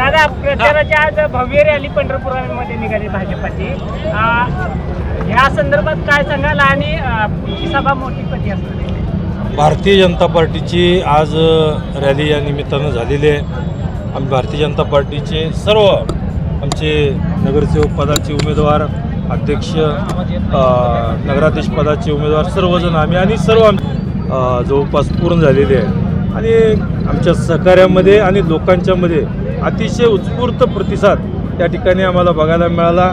दादा प्रचाराची आज भव्य रॅली पंढरपुरामध्ये निघाली भाजपाची. या संदर्भात काय सांगाल आणि सभा मोठी कधी असणार भारतीय जनता पार्टीची आज रॅली या निमित्तानं झालेली आहे. आम्ही भारतीय जनता पार्टीचे सर्व आमचे नगरसेवक पदाचे उमेदवार अध्यक्ष नगराध्यक्ष पदाचे उमेदवार सर्वजण आम्ही आणि सर्व आम जवळपास पूर्ण झालेले आहे. आणि आमच्या सहकार्यामध्ये आणि लोकांच्यामध्ये अतिशय उत्स्फूर्त प्रतिसाद त्या ठिकाणी आम्हाला बघायला मिळाला.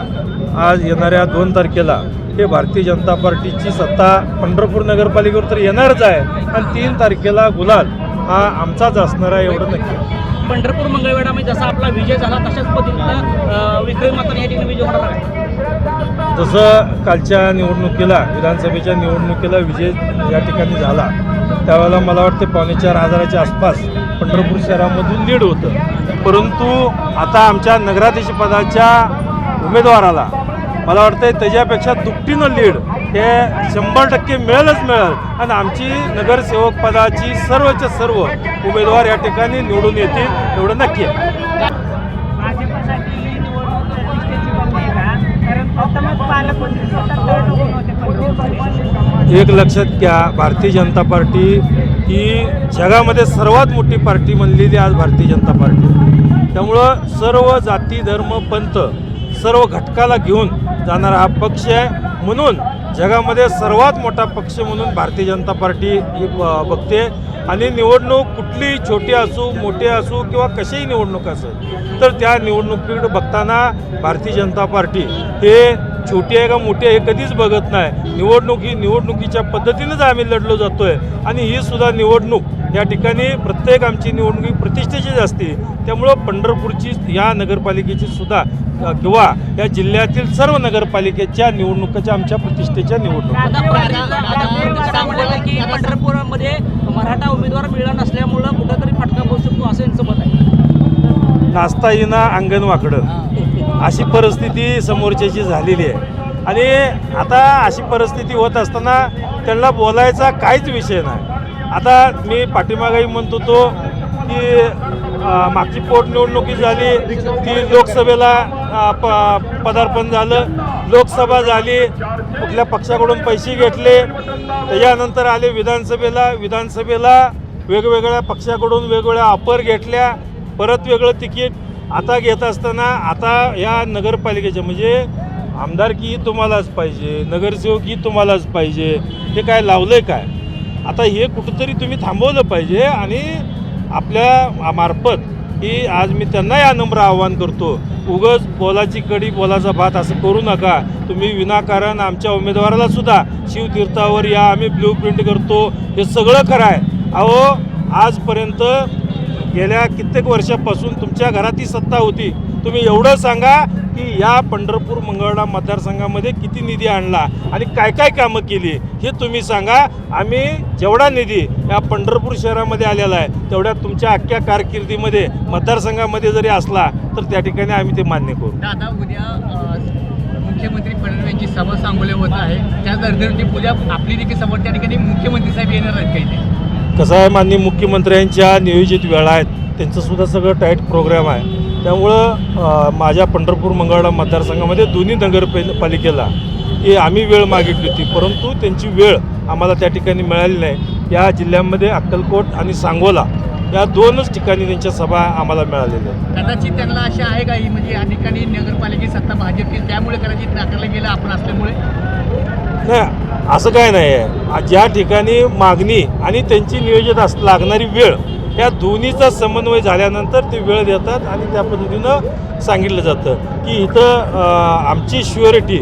आज येणाऱ्या दोन तारखेला हे भारतीय जनता पार्टीची सत्ता पंढरपूर नगरपालिकेवर तर येणारच आहे. आणि तीन तारखेला गुलाल हा आमचाच असणार आहे एवढं नक्की. पंढरपूर मंगळवेढामध्ये जसा आपला विजय झाला तशाच पद्धतीनं विक्रमी मताने या ठिकाणी विजय होणार आहे. जसं कालच्या निवडणुकीला विधानसभेच्या निवडणुकीला विजय या ठिकाणी झाला त्यावेळेला मला वाटते पावणे चार हजाराच्या आसपास पंढरपूर शहरामधून लीड होतं. परंतु आता आमच्या नगराध्यक्ष पदाच्या उमेदवाराला मला वाटतं त्याच्यापेक्षा दुपटीनं लीड हे शंभर टक्के मिळेलच मिळेल. आणि आमची नगरसेवक पदाची सर्वच्या सर्व उमेदवार या ठिकाणी निवडून येतील एवढं नक्की आहे. एक लक्षात घ्या भारतीय जनता पार्टी ही जगामध्ये सर्वात मोठी पार्टी म्हणलेली आज भारतीय जनता पार्टी. त्यामुळं सर्व जाती धर्म पंथ सर्व घटकाला घेऊन जाणारा हा पक्ष आहे. म्हणून जगामध्ये सर्वात मोठा पक्ष म्हणून भारतीय जनता पार्टी ही ब- बघते. आणि निवडणूक कुठलीही छोटी असो मोठी असू किंवा कशीही निवडणूक असेल तर त्या निवडणुकीकडे बघताना भारतीय जनता पार्टी हे छोटी आहे का मोठी आहे हे कधीच बघत नाही. निवडणूक ही निवडणुकीच्या पद्धतीनंच आम्ही लढलो जातो आहे आणि ही सुद्धा निवडणूक या ठिकाणी प्रत्येक आमची निवडणूक प्रतिष्ठेचीच असते. त्यामुळं पंढरपूरची या नगरपालिकेची सुद्धा किंवा या जिल्ह्यातील सर्व नगरपालिकेच्या निवडणुकाच्या आमच्या प्रतिष्ठेच्या निवडणुका. पंढरपुरामध्ये मराठा उमेदवार मिळाला नसल्यामुळं कुठंतरी फटका बसू शकतो असं यांचं मत आहे. नाचता येईना अंगण वाकडं. अशी परिस्थिती समोरच्याची झालेली आहे. आणि आता अशी परिस्थिती होत असताना त्यांना बोलायचा काहीच विषय नाही. आता मी पाठीमागाही म्हणतो तो की मागची पोटनिवडणुकी झाली ती लोकसभेला प पदार्पण झालं. लोकसभा झाली कुठल्या पक्षाकडून पैसे घेतले त्याच्यानंतर आले विधानसभेला. विधानसभेला वेगवेगळ्या पक्षाकडून वेगवेगळ्या ऑफर घेतल्या परत वेगळं तिकीट आता घेत असताना आता या नगरपालिकेच्या म्हणजे आमदारकीही तुम्हालाच पाहिजे नगरसेवकही तुम्हालाच पाहिजे हे काय लावलं आहे काय? आता हे कुठंतरी तुम्ही थांबवलं पाहिजे आणि आपल्या मार्फत की आज मी त्यांनाही नम्र आव्हान करतो उगच बोलाची कडी बोलाचा भात असं करू नका. तुम्ही विनाकारण आमच्या उमेदवाराला सुद्धा शिवतीर्थावर या आम्ही ब्ल्यू प्रिंट करतो. हे सगळं खरं आहे. अहो आजपर्यंत गेल्या कित्येक वर्षापासून तुमच्या घरात ही सत्ता होती. तुम्ही एवढं सांगा की या पंढरपूर मंगळवेढा मतदारसंघामध्ये किती निधी आणला आणि काय काय कामं केली हे तुम्ही सांगा. आम्ही जेवढा निधी या पंढरपूर शहरामध्ये आलेला आहे तेवढ्या तुमच्या अख्ख्या कारकिर्दीमध्ये मतदारसंघामध्ये जरी असला तर त्या ठिकाणी आम्ही ते मान्य करू. दादा उद्या मुख्यमंत्री फडणवीस सभा सांगोले होत आहे. त्या दरम्यान उद्या आपली देखील सभा त्या ठिकाणी मुख्यमंत्री साहेब येणार आहेत काही कसं आहे माननीय मुख्यमंत्र्यांच्या नियोजित वेळा आहेत त्यांचं सुद्धा सगळं टाईट प्रोग्राम आहे. त्यामुळं माझ्या पंढरपूर मंगळवेढा मतदारसंघामध्ये दोन्ही नगरपालिकेला ही आम्ही वेळ मागितली होती परंतु त्यांची वेळ आम्हाला त्या ठिकाणी मिळाली नाही. या जिल्ह्यामध्ये अक्कलकोट आणि सांगोला या दोनच ठिकाणी त्यांच्या सभा आम्हाला मिळालेल्या आहेत. कदाचित त्यांना अशा आहे का ही? म्हणजे या ठिकाणी नगरपालिकेची सत्ता भाजपची त्यामुळे कदाचित नाकारलं गेलं आपण असल्यामुळे? नाही असं काय नाही आहे. ज्या ठिकाणी मागणी आणि त्यांची नियोजित अस लागणारी वेळ या दोन्हीचा समन्वय झाल्यानंतर ते वेळ देतात आणि त्या पद्धतीनं सांगितलं जातं की इथं आमची शुअरिटी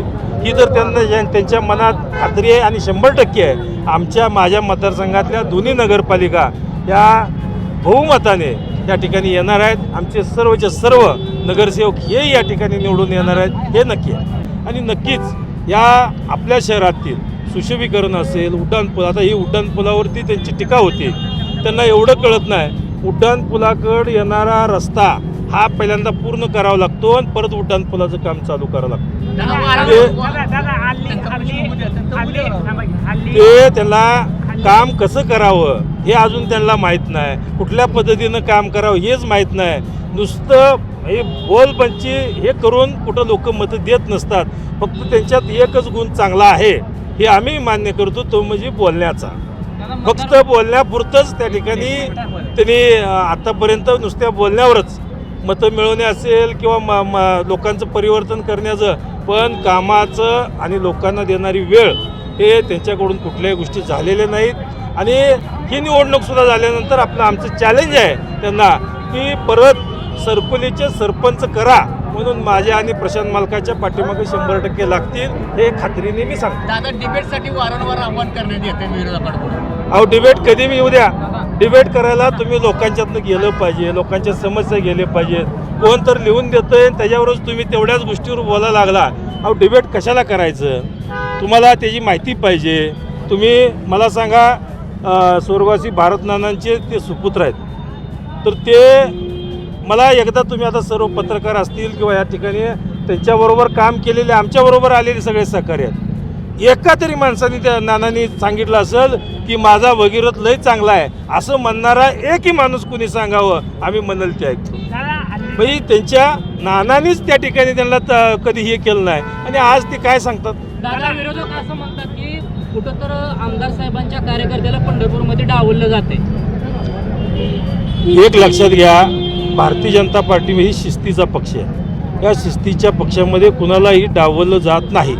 ही तर त्यांना त्यांच्या मनात खात्री आहे आणि शंभर टक्के आहे. आमच्या माझ्या मतदारसंघातल्या दोन्ही नगरपालिका या बहुमताने या ठिकाणी येणार आहेत. आमचे सर्वचे सर्व नगरसेवक हे या ठिकाणी निवडून येणार आहेत हे नक्की आहे. आणि नक्कीच या आपल्या शहरातील सुशोभीकरण असेल उड्डाणपूल आता ही उड्डाणपुलावरती त्यांची टीका होती. त्यांना एवढं कळत नाही. उड्डाणपुलाकडे येणारा रस्ता हा पहिल्यांदा पूर्ण करावा लागतो आणि परत उड्डाणपुलाचं काम चालू करावं लागतं. ते- वारंवार- दादा दादा हल्ली हल्ली हल्ली थांबा की, हल्ली ते त्यांना काम कसं करावं हे अजून त्यांना माहीत नाही. कुठल्या पद्धतीनं काम करावं हेच माहीत नाही. नुसतं हे बोलबंची हे करून कुठं लोक मतं देत नसतात. फक्त त्यांच्यात एकच गुण चांगला आहे हे आम्ही मान्य करतो तो म्हणजे बोलण्याचा. फक्त बोलण्यापुरतंच त्या ठिकाणी त्यांनी आत्तापर्यंत आतापर्यंत नुसत्या बोलण्यावरच मतं मिळवणे असेल किंवा म म लोकांचं परिवर्तन करण्याचं पण कामाचं आणि लोकांना देणारी वेळ हे त्यांच्याकडून कुठल्याही गोष्टी झालेल्या नाहीत. आणि ही निवडणूकसुद्धा झाल्यानंतर आपलं आमचं चॅलेंज आहे त्यांना की परत सरपलीचे सरपंच करा म्हणून माझ्या आणि प्रशांत मालकाच्या पाठीमागे शंभर टक्के लागतील हे खात्रीने मी सांगतो. दादा डिबेटसाठी वारंवार आव्हान करण्यात येते विरोधकांकडून. अहो डिबेट कधी मी येऊ द्या. डिबेट करायला तुम्ही लोकांच्यातनं गेलं पाहिजे लोकांच्या समस्या गेले पाहिजेत कोण तर लिहून देतंय त्याच्यावरच तुम्ही तेवढ्याच गोष्टीवर बोलायला लागला. अहो डिबेट कशाला करायचं? तुम्हाला त्याची माहिती पाहिजे. तुम्ही मला सांगा स्वर्गवासी भारतनानांचे ते सुपुत्र आहेत. तर ते मला एकदा तुम्ही आता सर्व पत्रकार असतील किंवा या ठिकाणी त्यांच्याबरोबर काम केलेले आमच्याबरोबर आलेले सगळे सहकारी आहेत. एका तरी माणसाने त्या नानांनी सांगितलं असेल की माझा भगीरथ लय चांगला आहे. असं म्हणणारा एकही माणूस कुणी सांगावं आम्ही म्हणाल ते ऐकतो म्हणजे त्यांच्या नानानीच त्या ठिकाणी त्यांना त- कधी हे केलं नाही. आणि आज ते काय सांगतात? दादा विरोधक असं म्हणतात की कुठं तर आमदार साहेबांच्या कार्यकर्त्याला पंढरपूरमध्ये डावललं जाते एक लक्षात घ्या भारतीय जनता पार्टी ही शिस्तीचा पक्ष आहे. या शिस्तीच्या पक्षामध्ये कुणालाही डावललं जात नाही.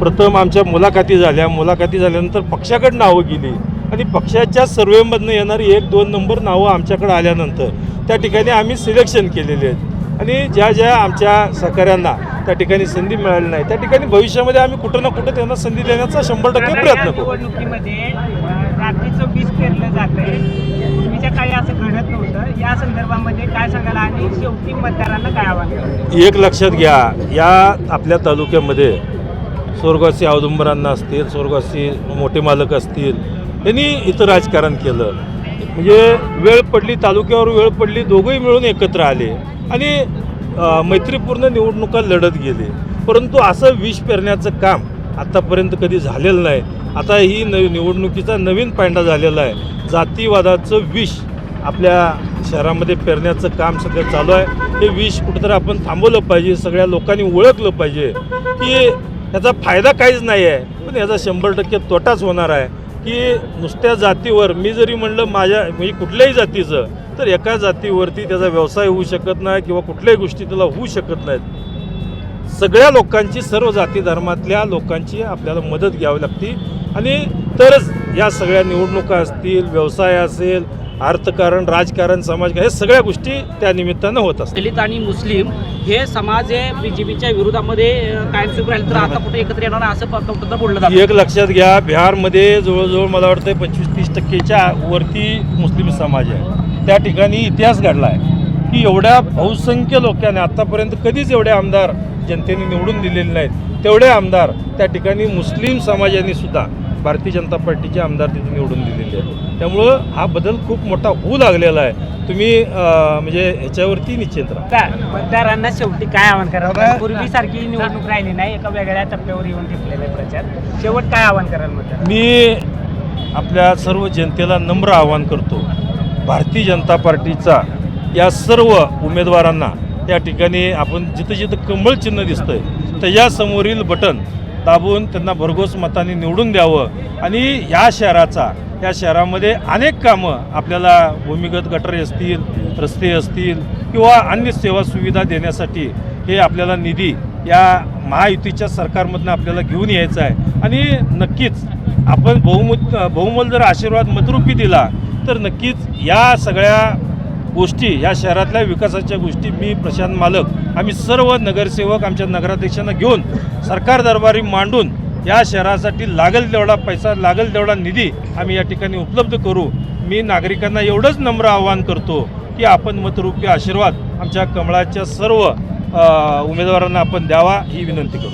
प्रथम आमच्या मुलाखती झाल्या. मुलाखती झाल्यानंतर पक्षाकडे नावं गेली. आणि पक्षाच्या सर्वेमधनं येणारी एक दोन नंबर नावं आमच्याकडे आल्यानंतर त्या ठिकाणी आम्ही सिलेक्शन केलेले आहेत. आणि ज्या ज्या आमच्या सहकाऱ्यांना त्या ठिकाणी संधी मिळाली नाही त्या ठिकाणी भविष्यामध्ये आम्ही कुठं ना कुठं त्यांना संधी देण्याचा शंभर टक्के प्रयत्न करू? एक लक्षात घ्या या आपल्या तालुक्यामध्ये स्वर्गवासी औदुंबरांना असतील स्वर्गवासी मोठे मालक असतील यांनी इथं राजकारण केलं. म्हणजे वेळ पडली तालुक्यावर वेळ पडली दोघंही मिळून एकत्र आले. आणि मैत्रीपूर्ण निवडणुका लढत गेले. परंतु असं विष पेरण्याचं काम आत्तापर्यंत कधी झालेलं नाही. आता ही न निवडणुकीचा नवीन पांडा झालेला आहे. जातीवादाचं विष आपल्या शहरामध्ये पेरण्याचं काम सध्या चालू आहे. हे विष कुठंतरी आपण थांबवलं पाहिजे सगळ्या लोकांनी ओळखलं पाहिजे की याचा फायदा काहीच नाही आहे. पण याचा शंभर टक्के तोटाच होणार आहे की नुसत्या जातीवर मी जरी म्हणलं माझ्या म्हणजे कुठल्याही जातीचं तर एका जातीवरती त्याचा व्यवसाय होऊ शकत नाही किंवा कुठल्याही गोष्टी त्याला होऊ शकत नाहीत. सगळ्या लोकांची सर्व जाती धर्मातल्या लोकांची आपल्याला मदत घ्यावी लागते. आणि तरच या सगळ्या निवडणुका असतील व्यवसाय असेल अर्थकारण राजकारण समाजकारण हे सगळ्या गोष्टी त्या निमित्तानं होत असतात. दलित आणि मुस्लिम हे समाज हे बीजेपीच्या विरोधामध्ये कायमस्वरूपी राहिले तर आता कुठे एकत्र येणार नाही असं प- कुठं बोललं जातं. एक लक्षात घ्या बिहारमध्ये जवळजवळ मला वाटतं पंचवीस तीस टक्केच्या वरती मुस्लिम समाज आहे. त्या ठिकाणी इतिहास घडला आहे की एवढ्या बहुसंख्य लोकांनी आत्तापर्यंत कधीच एवढे आमदार जनतेने निवडून दिलेले नाहीत. तेवढे आमदार त्या ठिकाणी मुस्लिम समाजाने सुद्धा भारतीय जनता पार्टीचे आमदार तिथे निवडून दिलेले आहेत. त्यामुळं हा बदल खूप मोठा होऊ लागलेला आहे. तुम्ही म्हणजे ह्याच्यावरती निश्चित राहा. मतदारांना शेवटी काय आव्हान करावं? पूर्वीसारखी निवडणूक राहिली नाही. एका वेगळ्या टप्प्यावर येऊन टिकलेला आहे प्रचार. शेवट काय आव्हान कराल मतदार मी आपल्या सर्व जनतेला नम्र आवाहन करतो. भारतीय जनता पार्टीचा या सर्व उमेदवारांना या ठिकाणी आपण जिथं जिथं कमळ चिन्ह दिसतंय त्याच्यासमोरील बटन दाबून त्यांना भरघोस मताने निवडून द्यावं. आणि या शहराचा या शहरामध्ये अनेक कामं आपल्याला भूमिगत गटरे असतील रस्ते असतील किंवा अन्य सेवा सुविधा देण्यासाठी हे आपल्याला निधी या महायुतीच्या सरकारमधनं आपल्याला घेऊन यायचं आहे. आणि नक्कीच आपण बहुमत बहुमल जर आशीर्वाद मतरूपी दिला तर नक्कीच या सगळ्या गोष्टी या शहरातल्या विकासाच्या गोष्टी मी प्रशांत मालक आम्ही सर्व नगरसेवक आमच्या नगराध्यक्षांना घेऊन सरकार दरबारी मांडून या शहरासाठी लागेल तेवढा पैसा लागेल तेवढा निधी आम्ही या ठिकाणी उपलब्ध करू. मी नागरिकांना एवढंच नम्र आवाहन करतो की आपण मतरूपी आशीर्वाद आमच्या कमळाच्या सर्व उमेदवारांना आपण द्यावा ही विनंती करू